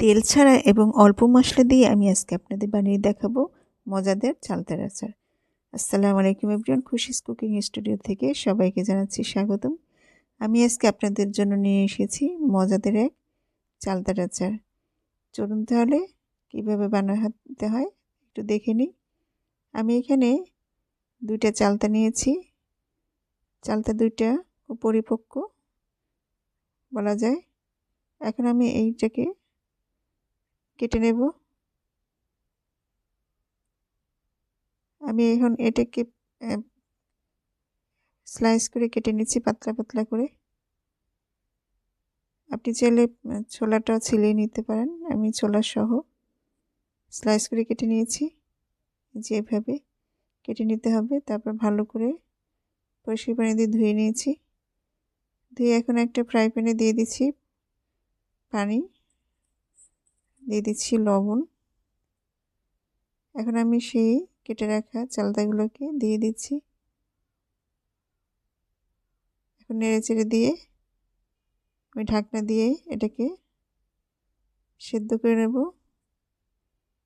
তেল ছাড়া এবং অল্প মশলা দিয়ে আমি আজকে আপনাদের বানিয়ে দেখাবো মজাদার চালতার আচার। আসসালামু আলাইকুম এভরিওয়ান খুশিস কুকিং স্টুডিও থেকে সবাইকে জানাচ্ছি স্বাগতম। আমি আজকে আপনাদের জন্য নিয়ে এসেছি মজাদের এক চালতার আচার। চলুন তাহলে কীভাবে বানাতে হয় একটু দেখে নিই। আমি এখানে দুইটা চালতা নিয়েছি। চালতা দুইটা পরিপক্ক বলা যায়। এখন আমি এইটাকে কেটে নেব। আমি এখন এটাকে স্লাইস করে কেটে নিচ্ছি পাতলা পাতলা করে। আপনি চাইলে ছোলাটাও ছিলিয়ে নিতে পারেন, আমি ছোলা সহ স্লাইস করে কেটে নিয়েছি। যেভাবে কেটে নিতে হবে, তারপর ভালো করে পরিষ্কার পানি দিয়ে ধুয়ে নিয়েছি। ধুয়ে এখন একটা ফ্রাই প্যানে দিয়ে দিচ্ছি পানি। দিয়ে দিচ্ছি লবণ। এখন আমি সেই কেটে রাখা চালতাগুলোকে দিয়ে দিচ্ছি। এখন নেড়ে চেড়ে দিয়ে আমি ঢাকনা দিয়ে এটাকে সেদ্ধ করে নেব।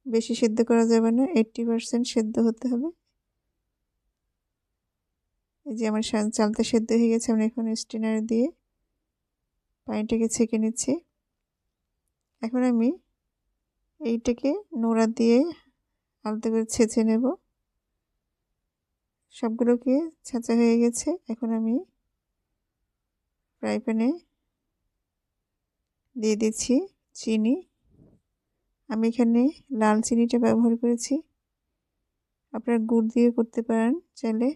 বেশি সেদ্ধ করা যাবে না এইট্টি পারসেন্ট সেদ্ধ হতে হবে। এই যে আমার চালতা সেদ্ধ হয়ে গেছে, আমি এখন স্টিনার দিয়ে পানিটাকে ছেঁকে নিচ্ছি। এখন আমি এইটাকে নোড়া দিয়ে আলতে করে ছেঁচে নেব। সবগুলোকে ছাঁচা হয়ে গেছে। এখন আমি ফ্রাই প্যানে দিয়ে দিচ্ছি চিনি। আমি এখানে লাল চিনিটা ব্যবহার করেছি। আপনারা গুড় দিয়ে করতে পারেন চাইলে।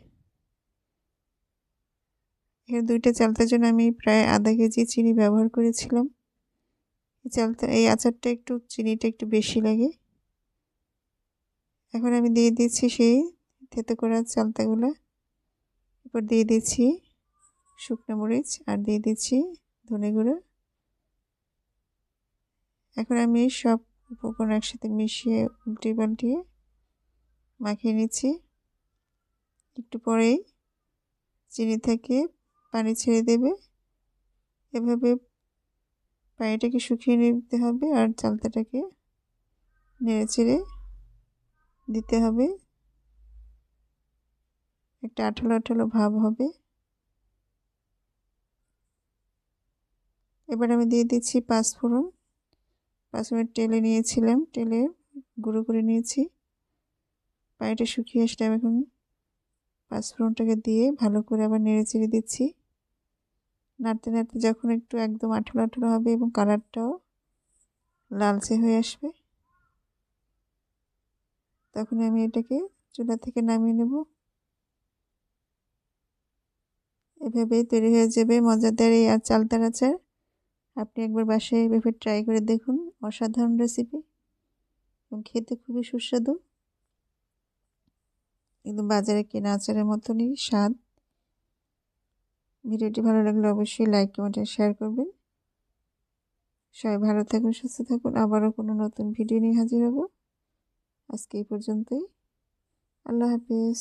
এখানে দুইটা চালতার জন্য আমি প্রায় আধা কেজি চিনি ব্যবহার করেছিলাম। চালতা, এই আচারটা একটু, চিনিটা একটু বেশি লাগে। এখন আমি দিয়ে দিচ্ছি সেই থেতে করা চালতাগুলো। এরপর দিয়ে দিচ্ছি শুকনো মরিচ আর দিয়ে দিচ্ছি ধনে গুঁড়ো। এখন আমি সব উপকরণ একসাথে মিশিয়ে উল্টে পাল্টিয়ে মাখিয়ে নিচ্ছি। একটু পরেই চিনি থেকে পানি ছেড়ে দেবে। এভাবে পানিটাকে শুকিয়ে নিতে হবে আর চালতাটাকে নেড়ে চেড়ে দিতে হবে। একটা আঠালো আঠালো ভাব হবে। এবার আমি দিয়ে দিচ্ছি পাঁচফোড়ন। পাঁচফোড়ন টেলে নিয়েছিলাম টেলে গুঁড়ো করে নিয়েছি। পায়েটা শুকিয়ে আসলাম এখন পাঁচফোড়নটাকে দিয়ে ভালো করে আবার নেড়ে চেড়ে দিচ্ছি। নাড়তে নাড়তে যখন একটু একদম আঠালো আঠালো হবে এবং কালারটাও লালচে হয়ে আসবে, তখন আমি এটাকে চুলা থেকে নামিয়ে নেব। এভাবেই তৈরি হয়ে যাবে মজাদার এই আর চালতার আচার। আপনি একবার বাসায় এভাবে ট্রাই করে দেখুন, অসাধারণ রেসিপি এবং খেতে খুবই সুস্বাদু। একদম বাজারে কেনা আচারের মতনই স্বাদ। ভিডিওটি ভালো লাগলে অবশ্যই লাইক, কমেন্ট শেয়ার করবেন। সবাই ভালো থাকুন, সুস্থ থাকুন। আবারও কোনো নতুন ভিডিও নিয়ে হাজির হব। আজকে এই পর্যন্তই। আল্লাহ হাফিজ।